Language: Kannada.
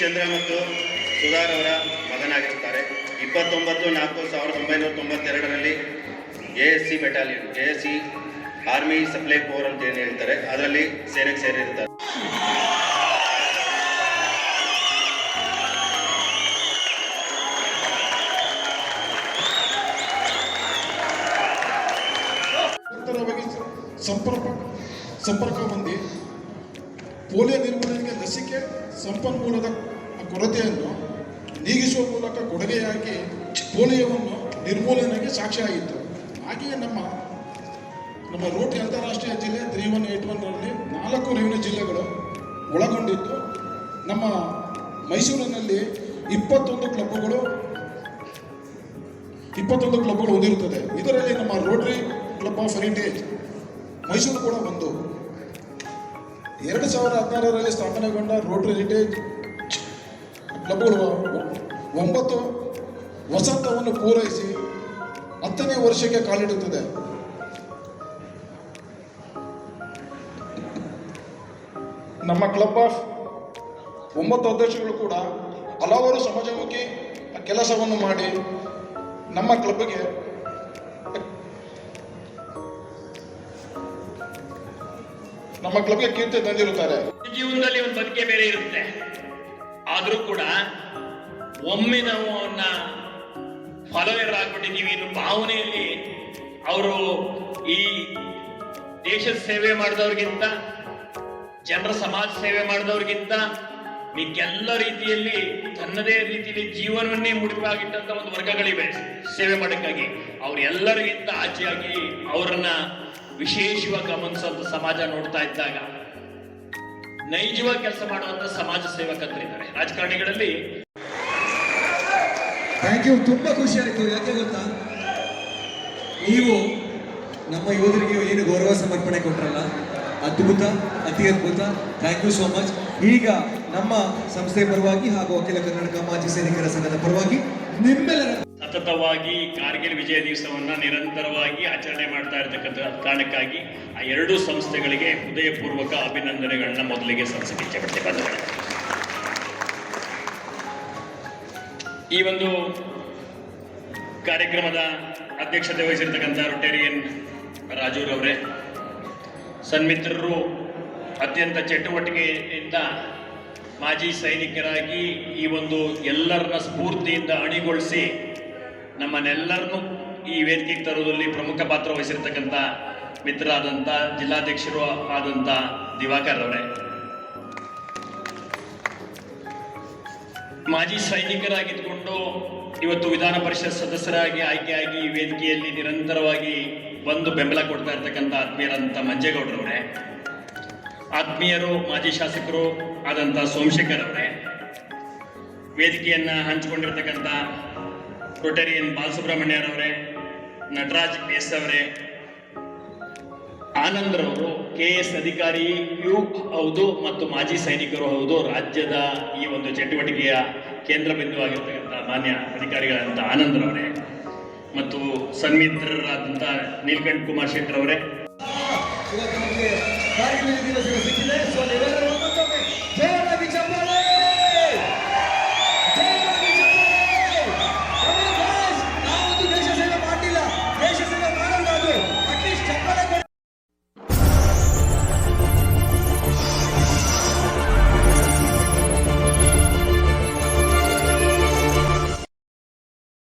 ಚಂದ್ರ ಮತ್ತು ಸುಧಾರ್ ಅವರ ಮಗನಾಗಿರುತ್ತಾರೆ. ಇಪ್ಪತ್ತೊಂಬತ್ತು ನಾಲ್ಕು ಸಾವಿರದ ಒಂಬೈನೂರ ತೊಂಬತ್ತೆರಡರಲ್ಲಿ A S C battalion A S C army supply corps ಅಂತ ಏನು ಹೇಳ್ತಾರೆ, ಅದರಲ್ಲಿ ಸೇನೆಗೆ ಸೇರಿರ್ತಾರೆ ಸಂಪರ್ಕ ಸಂಪರ್ಕ ಹೊಂದಿ ಪೋಲಿಯೋ ನಿರ್ಮೂಲನೆಗೆ ಲಸಿಕೆ ಸಂಪನ್ಮೂಲದ ಕೊರತೆಯನ್ನು ನೀಗಿಸುವ ಮೂಲಕ ಕೊಡುಗೆಯಾಗಿ ಪೋಲಿಯೋವನ್ನು ನಿರ್ಮೂಲನೆಗೆ ಸಾಕ್ಷಿಯಾಗಿತ್ತು. ಹಾಗೆಯೇ ನಮ್ಮ ನಮ್ಮ ರೋಟಿ ಅಂತಾರಾಷ್ಟ್ರೀಯ ಜಿಲ್ಲೆ ತ್ರೀ ಒನ್ ಏಟ್ ಒನ್ನಲ್ಲಿ ನಾಲ್ಕು ರೆವಿನ್ಯೂ ಜಿಲ್ಲೆಗಳು ಒಳಗೊಂಡಿದ್ದು ನಮ್ಮ ಮೈಸೂರಿನಲ್ಲಿ ಇಪ್ಪತ್ತೊಂದು ಕ್ಲಬ್ಗಳು ಇಪ್ಪತ್ತೊಂದು ಕ್ಲಬ್ಗಳು ಹೊಂದಿರುತ್ತದೆ. ಇದರಲ್ಲಿ ನಮ್ಮ rotary club of heritage Mysuru ಕೂಡ ಒಂದು. ಎರಡು ಸಾವಿರದ ಹದಿನಾರರಲ್ಲಿ ಸ್ಥಾಪನೆಗೊಂಡ ರೋಟರಿ ಹೆರಿಟೇಜ್ ಕ್ಲಬ್ಗಳು ಒಂಬತ್ತು ವಸಂತವನ್ನು ಪೂರೈಸಿ ಹತ್ತನೇ ವರ್ಷಕ್ಕೆ ಕಾಲಿಡುತ್ತದೆ. ನಮ್ಮ ಕ್ಲಬ್ ಆಫ್ ಒಂಬತ್ತು ಅಧ್ಯಕ್ಷಗಳು ಕೂಡ ಹಲವಾರು ಸಮಾಜಮುಖಿ ಕೆಲಸವನ್ನು ಮಾಡಿ ನಮ್ಮ ಕ್ಲಬ್ಗೆ ನಮ್ಮ ಕ್ಲಬ್ಗೆ ಕೀರ್ತಿ ತಂದಿರುತ್ತಾರೆ. ಜೀವನದಲ್ಲಿ ಒಂದು ಬದುಕೆ ಬೇರೆ ಇರುತ್ತೆ. ಆದ್ರೂ ಕೂಡ ಒಮ್ಮೆ ನಾವು ಅವನ್ನ ಫಾಲೋಯರ್ ಆಗ್ಬಿಟ್ಟಿದ್ದೀವಿ ಭಾವನೆಯಲ್ಲಿ ಅವರು ಈ ದೇಶದ ಸೇವೆ ಮಾಡಿದವ್ರಿಗಿಂತ, ಜನರ ಸಮಾಜ ಸೇವೆ ಮಾಡಿದವ್ರಿಗಿಂತ ಮಿಕ್ಕೆಲ್ಲ ರೀತಿಯಲ್ಲಿ ತನ್ನದೇ ರೀತಿಯಲ್ಲಿ ಜೀವನವನ್ನೇ ಮುಡಿಪಾಗಿಟ್ಟಂತ ಒಂದು ವರ್ಗಗಳಿವೆ ಸೇವೆ ಮಾಡೋಕ್ಕಾಗಿ. ಅವ್ರೆಲ್ಲರಿಗಿಂತ ಆಚೆಯಾಗಿ ಅವರನ್ನ ವಿಶೇಷವಾಗಿ ಗಮನಿಸುವಂತ ಸಮಾಜ ನೋಡ್ತಾ ಇದ್ದಾಗ ನೈಜವಾಗಿ ಕೆಲಸ ಮಾಡುವಂತ ಸಮಾಜ ಸೇವಕರಿದ್ದಾರೆ ರಾಜಕಾರಣಿಗಳಲ್ಲಿ ಥ್ಯಾಂಕ್ ಯು ತುಂಬಾ ಖುಷಿ ಆಯ್ತು. ಯಾಕೆ ಗೊತ್ತಾ? ನೀವು ನಮ್ಮ ಯೋಧರಿಗೆ ಏನು ಗೌರವ ಸಮರ್ಪಣೆ ಕೊಟ್ರಲ್ಲ? ಅದ್ಭುತ, ಅತಿ ಅದ್ಭುತ. ಥ್ಯಾಂಕ್ ಯು ಸೋ ಮಚ್ ಈಗ ನಮ್ಮ ಸಂಸ್ಥೆ ಪರವಾಗಿ ಹಾಗೂ ಅಖಿಲ ಕರ್ನಾಟಕ ಮಾಜಿ ಸೈನಿಕರ ಸಂಘದ ಪರವಾಗಿ ನಿಮ್ಮೆಲ್ಲರ ಸತತವಾಗಿ ಕಾರ್ಗಿಲ್ ವಿಜಯ ದಿವಸವನ್ನು ನಿರಂತರವಾಗಿ ಆಚರಣೆ ಮಾಡ್ತಾ ಇರತಕ್ಕಂಥ ಕಾರಣಕ್ಕಾಗಿ ಆ ಎರಡೂ ಸಂಸ್ಥೆಗಳಿಗೆ ಹೃದಯಪೂರ್ವಕ ಅಭಿನಂದನೆಗಳನ್ನ ಮೊದಲಿಗೆ ಸಲ್ಲಿಸಕ್ಕೆ ಬಂಧುಗಳೇ. ಈ ಒಂದು ಕಾರ್ಯಕ್ರಮದ ಅಧ್ಯಕ್ಷತೆ ವಹಿಸಿರ್ತಕ್ಕಂಥ ರೊಟೇರಿಯನ್ ರಾಜೂರವರೇ ಸನ್ಮಿತ್ರರು ಅತ್ಯಂತ ಚಟುವಟಿಕೆಯಿಂದ ಮಾಜಿ ಸೈನಿಕರಾಗಿ ಈ ಒಂದು ಎಲ್ಲರನ್ನ ಸ್ಫೂರ್ತಿಯಿಂದ ಅಣಿಗೊಳಿಸಿ ನಮ್ಮನ್ನೆಲ್ಲರನ್ನೂ ಈ ವೇದಿಕೆಗೆ ತರುವುದರಲ್ಲಿ ಪ್ರಮುಖ ಪಾತ್ರ ವಹಿಸಿರ್ತಕ್ಕಂಥ ಮಿತ್ರರಾದಂಥ ಜಿಲ್ಲಾಧ್ಯಕ್ಷರು ಆದಂಥ ದಿವಾಕರ್ ಅವರೇ ಮಾಜಿ ಸೈನಿಕರಾಗಿದ್ದುಕೊಂಡು ಇವತ್ತು ವಿಧಾನ ಪರಿಷತ್ ಸದಸ್ಯರಾಗಿ ಆಯ್ಕೆಯಾಗಿ ಈ ವೇದಿಕೆಯಲ್ಲಿ ನಿರಂತರವಾಗಿ ಬಂದು ಬೆಂಬಲ ಕೊಡ್ತಾ ಇರ್ತಕ್ಕಂಥ ಆತ್ಮೀಯರಂಥ ಮಂಜೇಗೌಡರವರೇ ಆತ್ಮೀಯರು, ಮಾಜಿ ಶಾಸಕರು ಆದಂಥ ಸೋಮಶೇಖರ್ ಅವರೇ ವೇದಿಕೆಯನ್ನು ಹಂಚಿಕೊಂಡಿರ್ತಕ್ಕಂಥ ರೊಟೇರಿಯನ್ ಬಾಲಸುಬ್ರಹ್ಮಣ್ಯರವರೇ ನಟರಾಜ್ ಎಸ್ ಅವರೇ ಆನಂದ್ರವರು ಕೆ ಎಸ್ ಅಧಿಕಾರಿಯೂ ಹೌದು ಮತ್ತು ಮಾಜಿ ಸೈನಿಕರು ಹೌದು, ರಾಜ್ಯದ ಈ ಒಂದು ಚಟುವಟಿಕೆಯ ಕೇಂದ್ರ ಬಿಂದುವಾಗಿರ್ತಕ್ಕಂಥ ಮಾನ್ಯ ಅಧಿಕಾರಿಗಳಾದಂಥ ಆನಂದ್ರವರೇ ಮತ್ತು ಸನ್ಮಿತ್ರರಾದಂಥ ನೀಲ್ಕಂಠ್ ಕುಮಾರ್ ಶೆಟ್ಟರವರೇ ಇವತ್ತು